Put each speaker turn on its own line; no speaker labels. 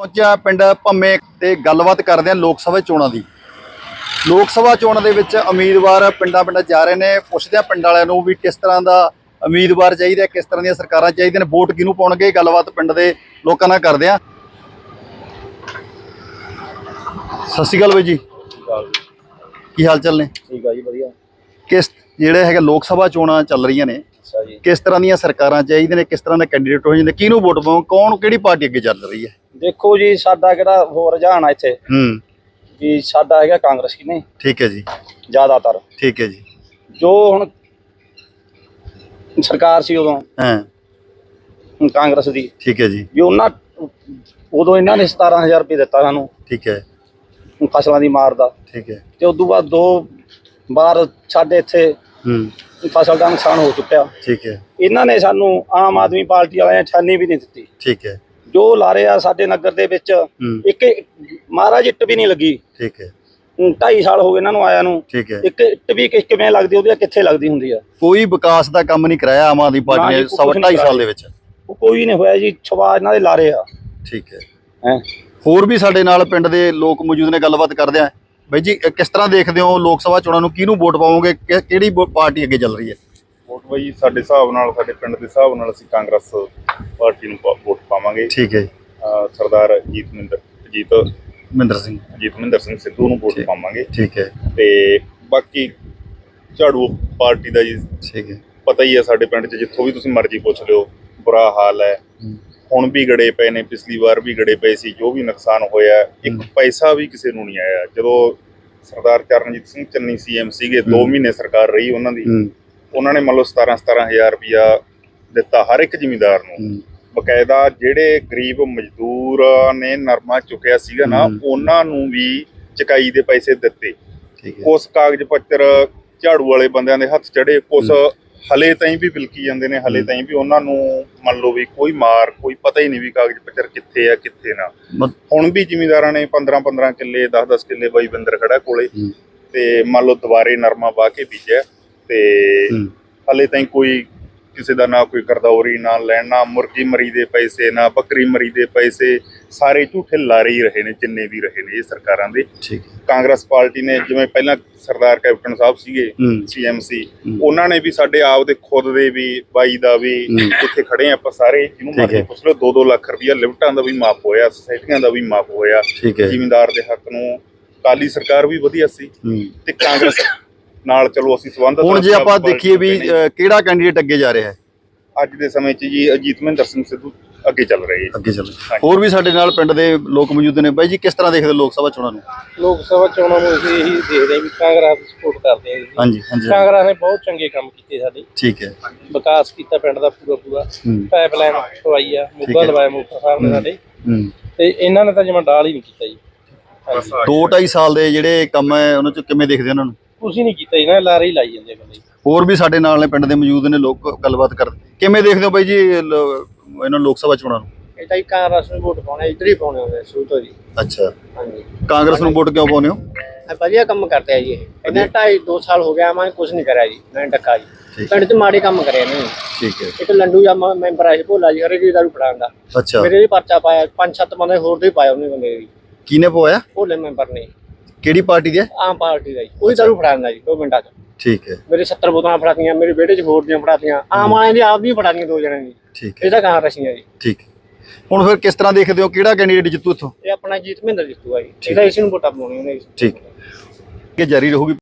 ਪਹੁੰਚਿਆ ਪਿੰਡ ਭੰਮੇ ਤੇ ਗੱਲਬਾਤ ਕਰਦੇ ਹਾਂ ਲੋਕ ਸਭਾ ਚੋਣਾਂ ਦੀ। ਲੋਕ ਸਭਾ ਚੋਣਾਂ ਦੇ ਵਿੱਚ ਉਮੀਦਵਾਰ ਪਿੰਡਾਂ ਪਿੰਡਾਂ ਜਾ ਰਹੇ ਨੇ। ਪੁੱਛਦੇ ਆ ਪਿੰਡ ਵਾਲਿਆਂ ਨੂੰ ਵੀ ਕਿਸ ਤਰ੍ਹਾਂ ਦਾ ਉਮੀਦਵਾਰ ਚਾਹੀਦਾ ਕਿਸ ਤਰ੍ਹਾਂ ਦੀਆਂ ਸਰਕਾਰਾਂ ਚਾਹੀਦੀਆਂ ਨੇ ਵੋਟ ਕਿਹਨੂੰ ਪਾਉਣਗੇ? ਗੱਲਬਾਤ ਪਿੰਡ ਦੇ ਲੋਕਾਂ ਨਾਲ ਕਰਦੇ ਆ ਸਤਿ ਸ਼੍ਰੀ ਅਕਾਲ ਬਾਈ ਜੀ। ਕੀ ਹਾਲ ਚਾਲ ਨੇ?
ਠੀਕ ਆ ਜੀ ਵਧੀਆ।
ਕਿਸ ਜਿਹੜੇ ਹੈਗੇ ਲੋਕ ਸਭਾ ਚੋਣਾਂ ਚੱਲ ਰਹੀਆਂ ਨੇ ਕਿਸ ਤਰ੍ਹਾਂ ਦੀਆਂ ਸਰਕਾਰਾਂ ਚਾਹੀਦੀਆਂ ਨੇ ਕਿਸ ਤਰ੍ਹਾਂ ਦੇ ਕੈਂਡੀਡੇਟ ਹੋ ਜਾਂਦੇ ਕਿਹਨੂੰ ਵੋਟ ਪਾਉਂ ਕੌਣ ਕਿਹੜੀ ਪਾਰਟੀ ਅੱਗੇ ਚੱਲ ਰਹੀ ਹੈ?
ਦੇਖੋ ਜੀ ਸਾਡਾ ਕਿਹੜਾ ਹੋਰ ਰੁਝਾਨ ਆ ਇੱਥੇ।
ਹੂੰ।
ਵੀ ਸਾਡਾ ਹੈਗਾ ਕਾਂਗਰਸ ਕੀ ਨਹੀਂ?
ਠੀਕ ਹੈ ਜੀ।
ਜ਼ਿਆਦਾਤਰ।
ਠੀਕ ਹੈ ਜੀ।
ਜੋ ਹੁਣ ਸਰਕਾਰ ਸੀ ਉਦੋਂ
ਹਾਂ।
ਕਾਂਗਰਸ ਦੀ
ਠੀਕ ਹੈ ਜੀ।
ਵੀ ਉਹਨਾਂ ਉਦੋਂ ਇਹਨਾਂ ਨੇ 17000 ਰੁਪਏ ਦਿੱਤਾ ਸਾਨੂੰ
ਠੀਕ ਹੈ।
ਫਸਲਾਂ ਦੀ ਮਾਰ ਦਾ।
ਠੀਕ ਹੈ।
ਤੇ ਉਦੋਂ ਬਾਅਦ ਦੋ ਵਾਰ ਸਾਡੇ ਇੱਥੇ
ਹੂੰ।
ਫਸਲ ਦਾ ਨੁਕਸਾਨ ਹੋ ਚੁੱਕਿਆ।
ਠੀਕ ਹੈ।
ਇਹਨਾਂ ਨੇ ਸਾਨੂੰ ਆਮ ਆਦਮੀ ਪਾਰਟੀ ਵਾਲਿਆਂ ਛਾਨੀ ਵੀ ਨਹੀਂ ਦਿੱਤੀ।
ਠੀਕ ਹੈ।
ਜੋ ਲਾਰੇ ਆ ਸਾਡੇ ਨਗਰ ਦੇ ਵਿੱਚ ਇੱਕ ਮਹਾਰਾਜ ਇੱਟ ਵੀ ਨਹੀਂ ਲੱਗੀ।
ਠੀਕ ਹੈ।
ਹੁਣ 2.5 ਸਾਲ ਹੋ ਗਏ ਇਹਨਾਂ ਨੂੰ ਆਇਆ ਨੂੰ।
ਠੀਕ ਹੈ।
ਇੱਕ ਇੱਟ ਵੀ ਕਿ- ਕਿਵੇਂ ਲੱਗਦੀ ਉਹਦੀ ਆ, ਕਿੱਥੇ ਲੱਗਦੀ ਹੁੰਦੀ ਆ?
ਕੋਈ ਵਿਕਾਸ ਦਾ ਕੰਮ ਨਹੀਂ ਕਰਾਇਆ ਆਮ ਆਦਮੀ ਪਾਰਟੀ ਨੇ ਸਵਾ ਸਾਲ। ਦੇ ਵਿੱਚ।
ਉਹ ਕੋਈ ਨਹੀਂ ਹੋਇਆ ਜੀ ਛਵਾ ਇਹਨਾਂ ਦੇ ਲਾਰੇ ਆ।
ਠੀਕ ਹੈ।
ਹੈ?
ਹੋਰ ਵੀ ਸਾਡੇ ਨਾਲ ਪਿੰਡ ਦੇ ਲੋਕ ਮੌਜੂਦ ਨੇ ਗੱਲਬਾਤ ਕਰਦੇ ਆ। ਬਾਈ ਜੀ ਕਿਸ ਤਰ੍ਹਾਂ ਦੇਖਦੇ ਹੋ ਲੋਕ ਸਭਾ ਚੋਣਾਂ ਨੂੰ? ਕਿਹਨੂੰ ਵੋਟ ਪਾਵੋਗੇ? ਕਿਹੜੀ ਪਾਰਟੀ ਅੱਗੇ ਚੱਲ ਰਹੀ ਹੈ?
ਵੋਟ ਬਈ ਸਾਡੇ ਹਿਸਾਬ ਨਾਲ ਸਾਡੇ ਪਿੰਡ ਦੇ ਹਿਸਾਬ ਨਾਲ ਅਸੀਂ ਕਾਂਗਰਸ ਪਾਰਟੀ ਨੂੰ ਪਾ- ਵੋਟ ਪਾਵਾਂਗੇ।
ਠੀਕ ਹੈ ਜੀ।
ਅਹ ਸਰਦਾਰ ਅਜੀਤ ਮਿੰਦਰ ਅਜੀਤ
ਮਹਿੰਦਰ ਸਿੰਘ।
ਅਜੀਤ ਮਿੰਦਰ ਸਿੰਘ ਸਿੱਧੂ ਨੂੰ ਵੋਟ
ਠੀਕ।
ਪਾਵਾਂਗੇ।
ਠੀਕ ਹੈ।
ਤੇ ਬਾਕੀ ਝਾੜੂ ਪਾਰਟੀ ਦਾ ਜੀ
ਠੀਕ ਹੈ।
ਪਤਾ ਹੀ ਹੈ ਸਾਡੇ ਪਿੰਡ 'ਚ ਜਿੱਥੋਂ ਵੀ ਤੁਸੀਂ ਮਰਜ਼ੀ ਪੁੱਛ ਲਿਓ ਬੁਰਾ ਹਾਲ ਹੈ। ਹੁਣ ਵੀ ਗੜੇ ਪਏ ਨੇ ਪਿਛਲੀ ਵਾਰ ਵੀ ਗੜੇ ਪਏ ਸੀ ਜੋ ਵੀ ਨੁਕਸਾਨ ਹੋਇਆ ਇੱਕ। ਪੈਸਾ ਵੀ ਕਿਸੇ ਨੂੰ ਨਹੀਂ ਆਇਆ। ਜਦੋਂ ਸਰਦਾਰ ਚਰਨਜੀਤ ਸਿੰਘ ਚੰਨੀ ਸੀਐਮ ਸੀਗੇ 2
ਹੂੰ।
ਮਹੀਨੇ ਸਰਕਾਰ ਰਹੀ ਉਹਨਾਂ ਦੀ
ਹੂੰ।
ਉਹਨਾਂ ਨੇ ਮੰਨ ਲਓ 17 17000 ਰੁਪਇਆ ਦਿੱਤਾ ਹਰ ਇੱਕ ਜ਼ਿਮੀਂਦਾਰ ਨੂੰ। ਬਕਾਇਦਾ ਜਿਹੜੇ ਗਰੀਬ ਮਜ਼ਦੂਰਾਂ ਨੇ ਨਰਮਾ ਚੁੱਕਿਆ ਸੀਗਾ ਨਾ। ਉਹਨਾਂ ਨੂੰ ਵੀ ਚਕਾਈ ਦੇ ਪੈਸੇ ਦਿੱਤੇ
ਠੀਕ ਹੈ
ਕੁਛ ਕਾਗਜ਼ ਪੱਤਰ ਝਾੜੂ ਵਾਲੇ ਬੰਦਿਆਂ ਦੇ ਹੱਥ ਚੜੇ ਕੁਛ ਹਲੇ ਤਾਈਂ ਵੀ ਬਿਲਕੀ ਜਾਂਦੇ ਨੇ ਹਲੇ। ਤਾਈਂ ਵੀ ਉਹਨਾਂ ਨੂੰ ਮੰਨ ਲਓ ਵੀ ਕੋਈ ਮਾਰ ਕੋਈ ਪਤਾ ਹੀ ਨਹੀਂ ਵੀ ਕਾਗਜ਼ ਪੱਤਰ ਕਿੱਥੇ ਆ ਕਿੱਥੇ ਨਾ ਹੁਣ ਵੀ ਜ਼ਿਮੀਂਦਾਰਾਂ ਨੇ 15 15 ਕਿੱਲੇ 10 10 ਕਿੱਲੇ ਬਾਈ ਬਿੰਦਰ ਖੜਾ ਕੋਲੇ। ਤੇ ਮੰਨ ਲਓ ਦੁਬਾਰੇ ਨਰਮਾ ਵਾਹ ਕੇ ਬੀਜਿਆ ਤੇ ਹਲੇ ਤਾਈਂ ਕੋਈ ਕਿਸੇ ਦਾ ਨਾ ਕੋਈ ਕਰਦੌਰੀ ਨਾ ਲੈਣ ਮੁਰਗੀ ਮਰੀ ਦੇ ਪੈਸੇ ਨਾ ਬੱਕਰੀ ਮਰੀ ਦੇ ਪੈਸੇ ਸਾਰੇ ਝੂਠੇ ਲਾਰੇ ਹੀ ਰਹੇ ਨੇ ਜਿੰਨੇ ਵੀ ਰਹੇ ਨੇ ਇਹ ਸਰਕਾਰਾਂ ਦੇ
ਠੀਕ
ਕਾਂਗਰਸ ਪਾਰਟੀ ਨੇ ਜਿਵੇਂ ਪਹਿਲਾਂ ਸਰਦਾਰ ਕੈਪਟਨ ਸਾਹਿਬ ਸੀਗੇ ਸੀਐਮਸੀ। ਉਹਨਾਂ ਨੇ ਵੀ ਸਾਡੇ ਆਪ ਦੇ ਖੁਦ ਦੇ ਵੀ ਬਾਈ ਦਾ ਵੀ। ਇੱਥੇ ਖੜੇ ਆ ਆਪਾਂ ਸਾਰੇ ਜਿਹਨੂੰ ਮਰਜ਼ੀ। ਪੁੱਛ ਲਓ 2-2 ਲੱਖ ਰੁਪਇਆ ਲਿਫਟਾਂ ਦਾ ਵੀ ਮਾਫ ਹੋਇਆ ਸੁਸਾਇਟੀਆਂ ਦਾ ਵੀ ਮਾਫ ਹੋਇਆ ਜ਼ਿਮੀਂਦਾਰ ਦੇ ਹੱਕ ਨੂੰ ਕਾਲੀ ਸਰਕਾਰ ਵੀ ਵਧੀਆ ਸੀ ਤੇ ਕਾਂਗਰਸ ਨਾਲ ਚਲੋ ਅਸੀਂ ਸੰਬੰਧ
ਹੁਣ ਜੇ ਆਪਾਂ ਦੇਖੀਏ ਵੀ ਕਿਹੜਾ ਕੈਂਡੀਡੇਟ ਅੱਗੇ ਜਾ ਰਿਹਾ ਹੈ?
ਅੱਜ ਦੇ ਸਮੇਂ 'ਚ ਜੀ ਅਜੀਤ ਮਹਿੰਦਰ ਸਿੰਘ ਸਿੱਧੂ ਅੱਗੇ ਚੱਲ ਰਹੇ ਹੈ।
ਅੱਗੇ ਚੱਲ ਹੋਰ ਵੀ ਸਾਡੇ ਨਾਲ ਪਿੰਡ ਦੇ ਲੋਕ ਮੌਜੂਦ ਨੇ ਬਾਈ ਜੀ ਕਿਸ ਤਰ੍ਹਾਂ ਦੇਖਦੇ ਲੋਕ ਸਭਾ ਚੋਣਾਂ ਨੂੰ?
ਲੋਕ ਸਭਾ ਚੋਣਾਂ ਨੂੰ ਅਸੀਂ ਇਹੀ ਦੇਖਦੇ ਹਾਂ ਵੀ ਕਾਂਗਰਸ ਦੀ ਸਪੋਰਟ ਕਰਦੇ ਹਾਂ ਜੀ।
ਹਾਂਜੀ ਹਾਂਜੀ।
ਕਾਂਗਰਸ ਨੇ ਬਹੁਤ ਚੰਗੇ ਕੰਮ ਕੀਤੇ ਸਾਡੇ।
ਠੀਕ ਹੈ।
ਵਿਕਾਸ ਕੀਤਾ ਪਿੰਡ ਦਾ ਪੂਰਾ ਪੂਰਾ। ਪਾਈਪਲਾਈਨ ਪਵਾਈ ਆ ਮੁੱਗਾ। ਲਵਾਇਆ ਮੋਟਰ ਸਾਹਿਬ ਨੇ। ਸਾਡੇ। ਤੇ ਇਹਨਾਂ ਨੇ ਤਾਂ ਜਿਵੇਂ ਡਾਲ ਹੀ ਨਹੀਂ ਕੀਤਾ ਜੀ। ਹਾਂਜੀ
ਦੋ ਢਾਈ ਸਾਲ ਦੇ ਜਿਹੜੇ ਕੰਮ ਹੈ ਉਹਨਾਂ ਚ ਕਿਵੇਂ ਦੇਖਦੇ ਉਹਨਾਂ ਨੂੰ?
ਤੁਸੀਂ ਨਹੀਂ ਕੀਤਾ ਜੀ ਨਾ ਲਾਰੇ ਹੀ ਲਾਈ ਜਾਂਦੇ ਬੰਦੇ
ਹੋਰ ਵੀ ਸਾਡੇ ਨਾਲ ਨੇ ਪਿੰਡ ਦੇ ਮੌਜੂਦ ਨੇ ਲੋਕ ਗੱਲਬਾਤ ਕਰਦੇ ਕਿਵੇਂ ਦੇਖਦੇ ਹੋ ਬਾਈ ਜੀ ਲ- ਇਹਨਾਂ ਲੋਕ ਸਭਾ ਚੋਣਾਂ ਨੂੰ?
ਇਹ ਤਾਂ ਹੀ ਕਾਂਗਰਸ ਨੂੰ ਵੋਟ ਪਾਉਣਾ ਇੱਧਰ ਹੀ ਪਾਉਣੇ ਹੁੰਦੇ ਸ਼ੁਰੂ ਤੋਂ ਜੀ।
ਅੱਛਾ।
ਹਾਂਜੀ।
ਕਾਂਗਰਸ ਨੂੰ ਵੋਟ ਕਿਉਂ ਪਾਉਂਦੇ ਹੋ?
ਇਹ ਵਧੀਆ ਕੰਮ ਕਰਦੇ ਆ ਜੀ ਇਹ। ਇਹਨਾਂ ਢਾਈ 2 ਸਾਲ ਹੋ ਗਿਆ ਮੈਂ ਕੁਝ ਨਹੀਂ ਕਰਿਆ ਜੀ ਮੈਂ ਟੱਕਾ ਜੀ।
ਠੀਕ
ਪਿੰਡ 'ਚ ਮਾੜੇ ਕੰਮ ਕਰਿਆ ਨਹੀਂ
ਠੀਕ ਹੈ।
ਇੱਕ ਲੰਡੂ ਜਾਂ ਮ- ਮੈਂਬਰ ਸੀ ਭੋਲਾ ਜੀ ਹਰੇ ਜੀ ਦਾਰੂ ਫੜਾਉਂਦਾ
ਅੱਛਾ।
ਮੇਰੇ ਵੀ ਪਰਚਾ ਪਾਇਆ ਪੰਜ ਸੱਤ ਬੰਦੇ ਹੋਰ ਦੇ ਪਾਇਆ ਉਹਨੇ ਬੰਦੇ ਵੀ।
ਕਿਹਨੇ ਪਵਾਇਆ?
ਭੋਲੇ ਮੈਂਬਰ ਨੇ।
ਕਿਹੜੀ ਪਾਰਟੀ ਦੇ
ਆਮ ਪਾਰਟੀ ਦਾ ਜੀ। ਉਹੀ ਦਾਰੂ ਫੜਾਉਂਦਾ ਜੀ ਦੋ ਮਿੰਟਾਂ 'ਚ।
ਠੀਕ ਹੈ।
ਮੇਰੇ 70 ਬੋਤਲਾਂ ਫੜਾਤੀਆਂ ਮੇਰੇ ਵਿਹੜੇ 'ਚ ਹੋਰ ਦੀਆਂ ਫੜਾਤੀਆਂ। ਆਮ ਵਾਲਿਆਂ ਦੀ ਆਪ ਵੀ ਫੜਾਤੀਆਂ ਦੋ ਜਣਿਆਂ ਦੀ।
ਠੀਕ ਹੈ।
ਇਹ ਤਾਂ ਕਾਂਗਰਸੀਆਂ ਜੀ।
ਠੀਕ। ਹੁਣ ਫਿਰ ਕਿਸ ਤਰ੍ਹਾਂ ਦੇਖਦੇ ਹੋ? ਕਿਹੜਾ ਕੈਂਡੀਡੇਟ ਜਿੱਤੂ ਇੱਥੋਂ?
ਇਹ ਆਪਣਾ ਜੀਤ ਮਹਿੰਦਰ ਜਿੱਤੂਗਾ ਜੀ। ਇਹਦਾ ਇਸ ਨੂੰ ਵੋਟਾਂ ਪਾਉਣੀ ਉਹਨੇ
ਠੀਕ ਇਹ ਜਾਰੀ ਰਹੂਗੀ।